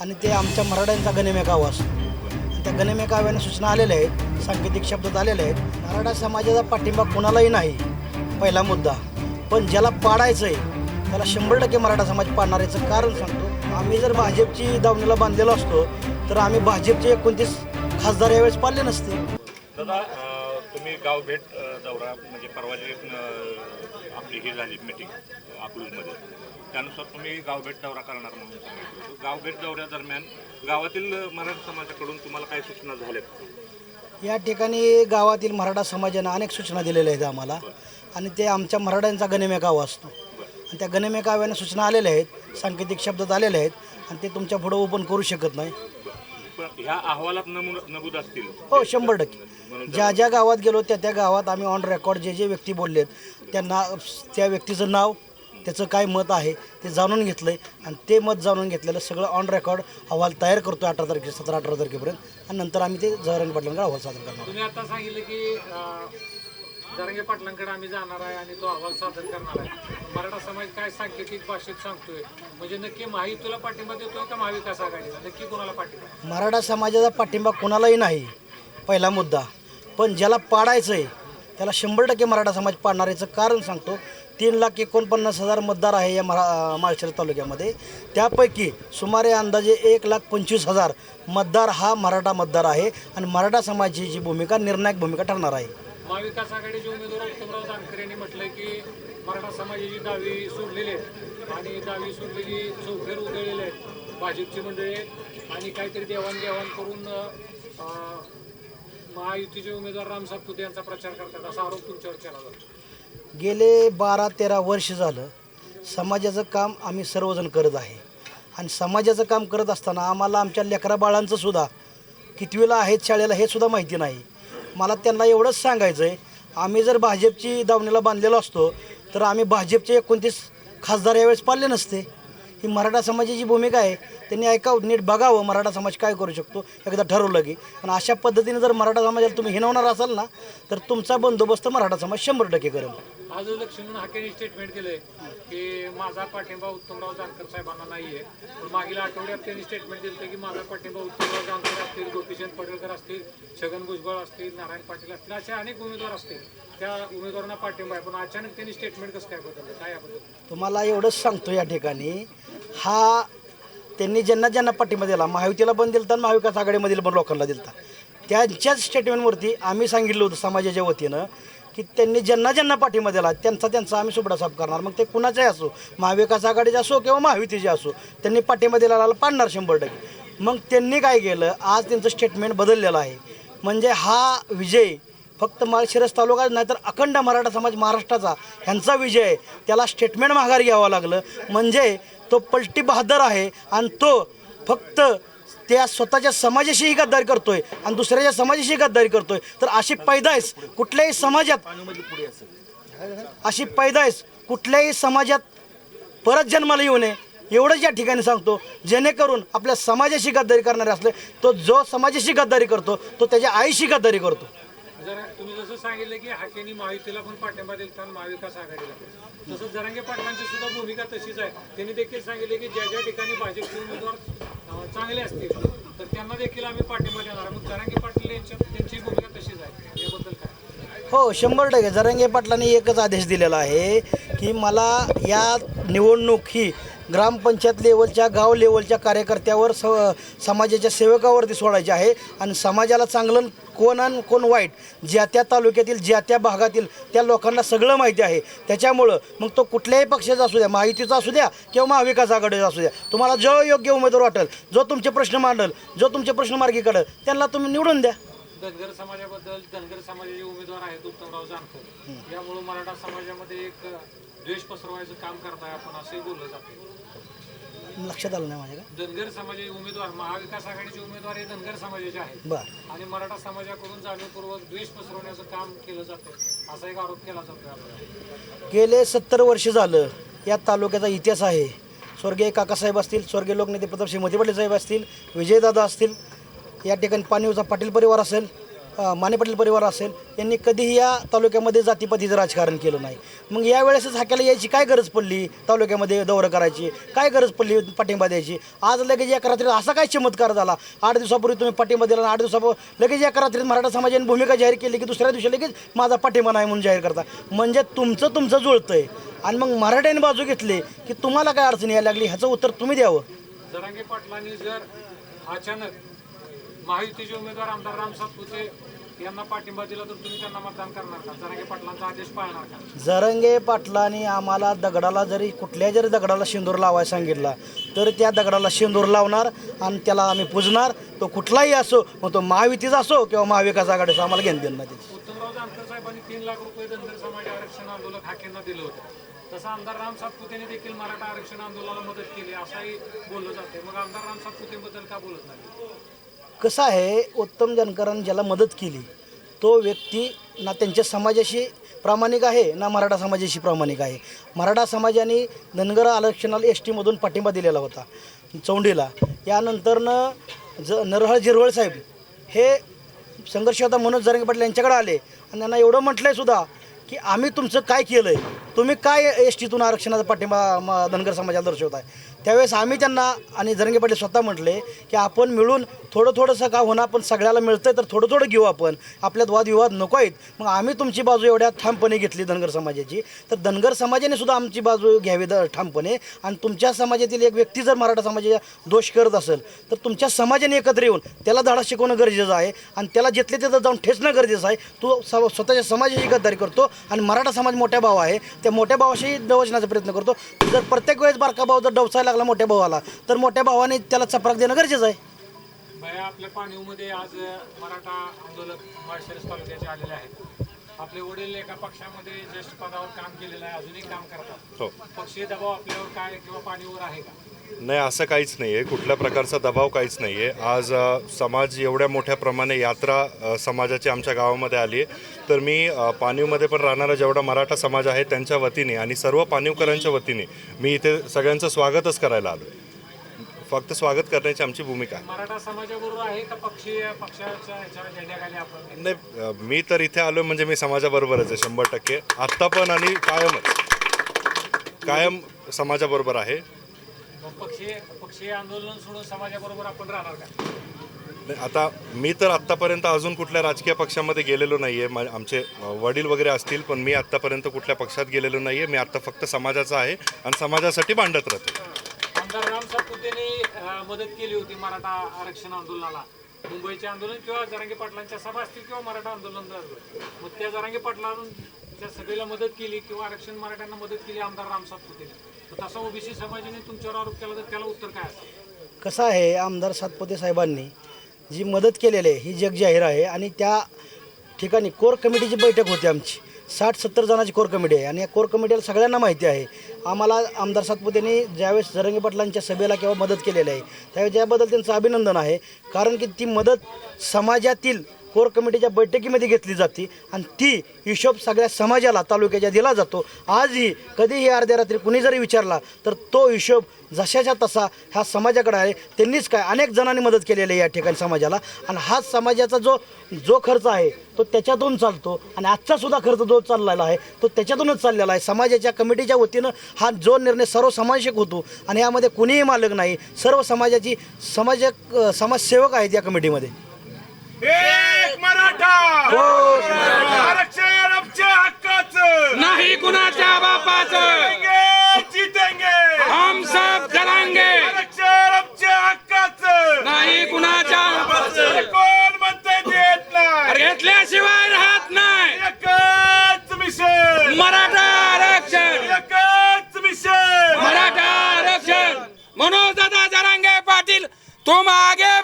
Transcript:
आणि ते आमच्या मराठ्यांचा गणेमे कावा असतो. आणि त्या गणेमे काव्याने सूचना आलेल्या आहेत सांकेतिक शब्दात आलेल्या आहेत. मराठा समाजाचा पाठिंबा कोणालाही नाही पहिला मुद्दा. पण ज्याला पाडायचं आहे त्याला शंभर टक्के मराठा समाज पाडणार याचं कारण सांगतो. आम्ही जर भाजपची दावणीला बांधलेलो असतो तर आम्ही भाजपचे एकोणतीस खासदार यावेळेस पाडले नसते. दादा तुम्ही गाव भेट दौरा म्हणजे परवा आपली ही झाली मीटिंग अकलूजमध्ये. त्यानुसार तुम्ही गाव भेट दौरा करणार म्हणून सांगितलं. होतं. गाव भेट दौऱ्यादरम्यान गावातील मराठा समाजाकडून तुम्हाला काही सूचना झाल्यात? या ठिकाणी गावातील मराठा समाजानं अनेक सूचना दिलेल्या आहेत आम्हाला. आणि ते आमच्या मराठ्यांचा गणेमे कावा असतो. आणि त्या गणेमे काव्याने सूचना आलेल्या आहेत सांकेतिक शब्दात आलेल्या आहेत आणि ते तुमच्या पुढं ओपन करू शकत नाही. ह्या अहवालात नमूद नमूद असतील. हो शंभर टक्के. ज्या ज्या गावात गेलो त्या त्या गावात आम्ही ऑन रेकॉर्ड जे जे व्यक्ती बोललेत त्यांना त्या व्यक्तीचं नाव त्याचं काय मत आहे ते जाणून घेतलं आहे आणि ते मत जाणून घेतलेलं सगळं ऑन रेकॉर्ड अहवाल तयार करतो अठरा तारखे सतरा अठरा तारखेपर्यंत. आणि नंतर आम्ही ते जहरंग पाटलांकडे अहवाल सादर करणार तुम्ही आता सांगितलं की जरांगे पाटलांकडे आम्ही जाणार आहे आणि तो अहवाल सादर करणार आहे. मराठा समाज काय सांकेतिक भाषेत सांगतोय? म्हणजे नक्की महायुतीला पाठिंबा देतोय का महाविकास आघाडीला? नक्की कोणाला पाठिंबा? मराठा समाजाचा पाठिंबा कोणालाही नाही पहिला मुद्दा. पण ज्याला पाडायचं आहे त्याला शंभर टक्के मराठा समाज पाडणार याचं कारण सांगतो. तीन लाख एकोणपन्नास हजार मतदार आहे या महा माळशिरस तालुक्यामध्ये. त्यापैकी सुमारे अंदाजे एक लाख पंचवीस हजार मतदार हा मराठा मतदार आहे आणि मराठा समाजाची जी भूमिका निर्णायक भूमिका ठरणार आहे. महाविकास आघाडीचे उमेदवार उत्तमराव जानकर यांनी म्हटलंय की मराठा समाजाची दावी सोडलेली आहे आणि दावी सोडलेली चौफेर उधळलेले आहेत भाजपची मंडळी. आणि काहीतरी देवाणघेवाण करून महायुतीचे उमेदवार राम सातपुते यांचा प्रचार करतात असा आरोप तुमच्यावर केला जातो. गेले बारा तेरा वर्ष झालं समाजाचं काम आम्ही सर्वजण करत आहे. आणि समाजाचं काम करत असताना आम्हाला आमच्या लेकरा बाळांचं सुद्धा कितवीला आहेत शाळेला हे सुद्धा माहिती नाही. मला त्यांना एवढंच सांगायचं आहे आम्ही जर भाजपची दावणीला बांधलेलो असतो तर आम्ही भाजपचे एकोणतीस खासदार यावेळेस पाळले नसते. ही मराठा समाजाची भूमिका आहे त्यांनी ऐकावं नीट बघावं मराठा समाज काय करू शकतो. एकदा ठरवलं की. पण अशा पद्धतीने जर मराठा समाजाला तुम्ही हिनवणार असाल ना तर तुमचा बंदोबस्त मराठा समाज शंभर टक्के करेल. आज लक्ष्मण हाकेने स्टेटमेंट केलंय की माझा पाठिंबा उत्तमराव जानकर साहेबांना नाहीये. पण मागील आठवड्यात त्यांनी स्टेटमेंट दिलं की माझा पाठिंबा उत्तमराव जानकर असतील गोपीचंद पडळकर असतील छगन भुजबळ असतील नारायण पाटील असतील असे अनेक उमेदवार असतील. त्या उमेदवारांना पाठिंबा आहे. पण अचानक त्यांनी स्टेटमेंट कसं काय बदललं? काय याबद्दल तुम्हाला एवढंच सांगतो या ठिकाणी हा त्यांनी ज्यांना ज्यांना पाठिंबा दिला महायुतीला पण दिलता आणि महाविकास आघाडीमधील पण लोकांना दिलता. त्यांच्याच स्टेटमेंटवरती आम्ही सांगितलं होतं समाजाच्या वतीनं की त्यांनी ज्यांना ज्यांना पाठिंबा दिला त्यांचा त्यांचा आम्ही सुपडा साफ करणार. मग ते कुणाचाही असो महाविकास आघाडीचे असो किंवा महायुतीचे असो त्यांनी पाठिंबा दिलेला पाडणार शंभर टक्के. मग त्यांनी काय केलं आज त्यांचं स्टेटमेंट बदललेलं आहे. म्हणजे हा विजय फक्त माळशिरस तालुका नाही तर अखंड मराठा समाज महाराष्ट्राचा ह्यांचा विजय आहे. त्याला स्टेटमेंट माघार घ्यावं लागलं. म्हणजे तो पलटी बहादर आहे आणि तो फक्त त्या स्वतःच्या समाजाशीही गद्दारी करतोय आणि दुसऱ्याच्या समाजाशी गद्दारी करतोय. तर अशी पैदाईस कुठल्याही समाजात अशी पैदाईस कुठल्याही समाजात परत जन्माला येऊ नये. एवढंच या ठिकाणी सांगतो जेणेकरून आपल्या समाजाशी गद्दारी करणारे असले तो जो समाजाशी गद्दारी करतो तो त्याच्या आईशी गद्दारी करतो. जरा तुम्ही जसं सांगितलं की हाकेनी महायुतीला पण पाठिंबा दिला आणि महाविकास आघाडीला. तसं जरांगे पाटलांची सुद्धा भूमिका तशीच आहे. त्यांनी देखील सांगितले की ज्या ज्या ठिकाणी भाजपचे उमेदवार चांगले असतील. तर त्यांना देखील आम्ही पाठिंबा देणार. मग जरांगे पाटील यांच्या त्यांची भूमिका तशीच आहे? याबद्दल काय? हो शंभर टक्के. जरंगे पाटलांनी एकच आदेश दिलेला आहे की मला या निवडणूक ही ग्रामपंचायत लेवलच्या गाव लेवलच्या कार्यकर्त्यावर स समाजाच्या सेवकावरती सोडायची आहे. आणि समाजाला चांगलं कोण आणि कोण वाईट ज्या त्या तालुक्यातील ज्या त्या भागातील त्या लोकांना सगळं माहिती आहे. त्याच्यामुळं मग तो कुठल्याही पक्षाचा असू द्या महायुतीचा असू द्या किंवा महाविकास आघाडीचा असू द्या तुम्हाला जो योग्य उमेदवार वाटेल. जो तुमचे प्रश्न मांडल जो तुमचे प्रश्न मार्गी काढेल त्यांना तुम्ही निवडून द्या. धनगर समाजाबद्दल धनगर समाजाचे उमेदवार आहेत उत्तमराव जानकर. यामुळे मराठा समाजामध्ये एक द्वेष पसरवायचं काम करताय आपण असंही बोललं जातं लक्षात आलं नाही माझ्या धनगर समाजाचे उमेदवार महाविकास आघाडीचे उमेदवार हे धनगर समाजाचे आहेत. आणि मराठा समाजाकडून जाणीवपूर्वक द्वेष पसरवण्याचं काम केलं जातं असा एक आरोप केला आपल्याला. गेले सत्तर वर्ष झालं या तालुक्याचा इतिहास आहे. स्वर्गीय काकासाहेब असतील स्वर्गीय लोकनेते प्रताप सिंह मोती पाटील साहेब असतील विजयदादा असतील या ठिकाणी पाणीवचा पाटील परिवार असेल माने पाटील परिवार असेल यांनी कधीही या तालुक्यामध्ये जातीपातीचं राजकारण केलं नाही. मग यावेळेसच हाक्याला यायची काय गरज पडली तालुक्यामध्ये दौरं करायची? काय गरज पडली पाठिंबा द्यायची? आज लगेच एका रात्रीत असा काय चमत्कार झाला? आठ दिवसापूर्वी तुम्ही पाठिंबा दिला आणि आठ दिवसापूर्वी लगेच एका रात्रीत मराठा समाजाने भूमिका जाहीर केली की दुसऱ्या दिवशी लगेच माझा पाठिंबा नाही म्हणून जाहीर करता. म्हणजे तुमचं तुमचं जुळतं आहे आणि मग मराठ्याने बाजू घेतली की तुम्हाला काय अडचणी यायला लागली? ह्याचं उत्तर तुम्ही द्यावं. जरांगे पाटलांनी जर अचानक महायुतीचे उमेदवार आमदार राम सातपुते यांना पाठिंबा दिला तर तुम्ही त्यांना मतदान करणार का? जरांगे पाटलांचा आदेश पाळणार का? जरंगे पाटलांनी आम्हाला दगडाला जरी कुठल्या जरी दगडाला शेंदूर लावायला सांगितला तर त्या दगडाला शेंदूर लावणार आणि त्याला आम्ही पुजणार. तो कुठलाही असो मग तो महायुतीचा असो किंवा महाविकास आघाडीचा आम्हाला घेणं देणं नाही त्याची. उत्तमराव जानकर साहेबांनी तीन लाख रुपये धनगर समाज आरक्षण आंदोलक हाकेंना दिलं होतं. तसं आमदार राम सातपुतेने देखील मराठा आरक्षण आंदोलनाला मदत केली असंही बोललं जाते मग आमदार राम सातपुतेबद्दल का बोलत नाही? कसं आहे उत्तम जानकरांनी ज्याला मदत केली तो व्यक्ती ना त्यांच्या समाजाशी प्रामाणिक आहे ना मराठा समाजाशी प्रामाणिक आहे. मराठा समाजाने धनगर आरक्षणाला एस टीमधून पाठिंबा दिलेला होता चौंडीला यानंतरनं ज नरहळ जिरवळ साहेब हे संघर्ष होता मनोज जरंगे पाटील यांच्याकडे आले आणि त्यांना एवढं म्हटलंय सुद्धा की आम्ही तुमचं काय केलं आहे तुम्ही काय एस टीतून आरक्षणाचा पाठिंबा धनगर समाजाला दर्शवताय? त्यावेळेस आम्ही त्यांना आणि जरंगे पाटील स्वतः म्हटले की आपण मिळून थोडं थोडंसं का होणं पण सगळ्याला मिळतंय तर थोडं थोडं घेऊ आपण. आपल्यात वादविवाद नको आहेत. मग आम्ही तुमची बाजू एवढ्या ठामपणे घेतली धनगर समाजाची. तर धनगर समाजाने सुद्धा आमची बाजू घ्यावी द ठामपणे. आणि तुमच्या समाजातील एक व्यक्ती जर मराठा समाजाचा दोष करत असेल तर तुमच्या समाजाने एकत्र येऊन त्याला धडा शिकवणं गरजेचं आहे. आणि त्याला जिथले तिथं जाऊन ठेचणं गरजेचं आहे. तो स स्वतःच्या समाजाची गद्दारी करतो. आणि मराठा समाज मोठ्या भाव आहे. त्या मोठ्या भावाशी डवचण्याचा प्रयत्न करतो. जर प्रत्येक वेळेस बारका भाव जर डवसायला लागला मोठ्या भावाला तर मोठ्या भावाने त्याला चपराक देणं गरजेचं आहे. आपल्या पाणीवमध्ये आज मराठा आंदोलक माळशिरस तालुक्याचे आलेले आहेत. आपले वडील एका पक्षामध्ये ज्येष्ठ पदावर काम केलेलं आहे अजूनही काम करतात. हो. पक्षीय दबाव आपल्यावर काय किंवा पाणीवर आहे का? नाही असं काहीच नाही आहे कुठल्या प्रकारचा दबाव काहीच नाही आहे आज समाज एवढ्या मोठ्या प्रमाणे यात्रा समाजाची आमच्या गावामध्ये आली आहे तर मी पाणीवमध्ये पण राहणारा जेवढा मराठा समाज आहे त्यांच्या वतीने आणि सर्व पाणीवकरांच्या वतीने मी इथे सगळ्यांचं स्वागतच करायला आलो फक्त स्वागत करण्याची आमची भूमिका आहे. आहे नाही मी तर इथे आलो म्हणजे मी समाजाबरोबरच आहे शंभर टक्के. आत्ता पण आणि कायमच. कायम समाजाबरोबर आहे. पक्षीय पक्षीय आंदोलन सोडून समाजाबरोबर आपण राहणार का? आता मी तर आत्तापर्यंत अजून कुठल्या राजकीय पक्षामध्ये गेलेलो नाही आहे आमचे वडील वगैरे असतील पण मी आत्तापर्यंत कुठल्या पक्षात गेलेलो नाही आहे मी आत्ता फक्त समाजाचा आहे आणि समाजासाठी भांडत राहतो. आमदार राम सातपुतेने मदत केली होती मराठा आरक्षण आंदोलनाला. मुंबईचे आंदोलन किंवा जरांगे पाटलांच्या सभा असतील किंवा मराठा आंदोलन. मग त्या जरांगे पाटलांच्या सभेला मदत केली किंवा आरक्षण मराठ्यांना मदत केली आमदार राम सातपुतेने. तसा ओबीसी समाजाने तुमच्यावर आरोप केला तर त्याला उत्तर काय असेल? कसं आहे आमदार सातपुते साहेबांनी जी मदत केलेली आहे ही जग जाहीर आहे आणि त्या ठिकाणी कोर कमिटीची बैठक होती आमची. साठ सत्तर जणांची कोर कमिटी आहे आणि या कोर कमिटीला सगळ्यांना माहिती आहे. आम्हाला आमदार सातपुतेने ज्यावेळेस जरंगे पाटलांच्या सभेला किंवा मदत केलेली आहे त्यावेळेस त्याबद्दल त्यांचं अभिनंदन आहे. कारण की ती मदत समाजातील कोर कमिटीच्या बैठकीमध्ये घेतली जाते आणि ती हिशोब सगळ्या समाजाला तालुक्याच्या दिला जातो. आजही कधीही अर्ध्या रात्री कुणी जरी विचारला तर तो हिशोब जशाच्या तसा ह्या समाजाकडे आहे. त्यांनीच काय अनेक जणांनी मदत केलेली आहे या ठिकाणी समाजाला. आणि हा समाजाचा जो जो खर्च आहे तो त्याच्यातून चालतो. आणि आजचासुद्धा खर्च जो चाललेला आहे तो त्याच्यातूनच चाललेला आहे. समाजाच्या कमिटीच्या वतीनं हा जो निर्णय सर्व होतो आणि यामध्ये कुणीही मालक नाही सर्व समाजाची समाजक समाजसेवक आहेत या कमिटीमध्ये. एक मराठा! आरक्षण आमच्या हक्काचं! नाही कुणाच्या बापाचं! जितेंगे, हम सब जलांगे आरक्षण आमच्या हक्काचं! नाही कुणाच्या कोण म्हणते देत नाही! घेतल्याशिवाय राहत नाही! एकच मिशन! मराठा आरक्षण! एकच मिशन! मराठा आरक्षण! मनोज दादा जरांगे पाटील तुम आगे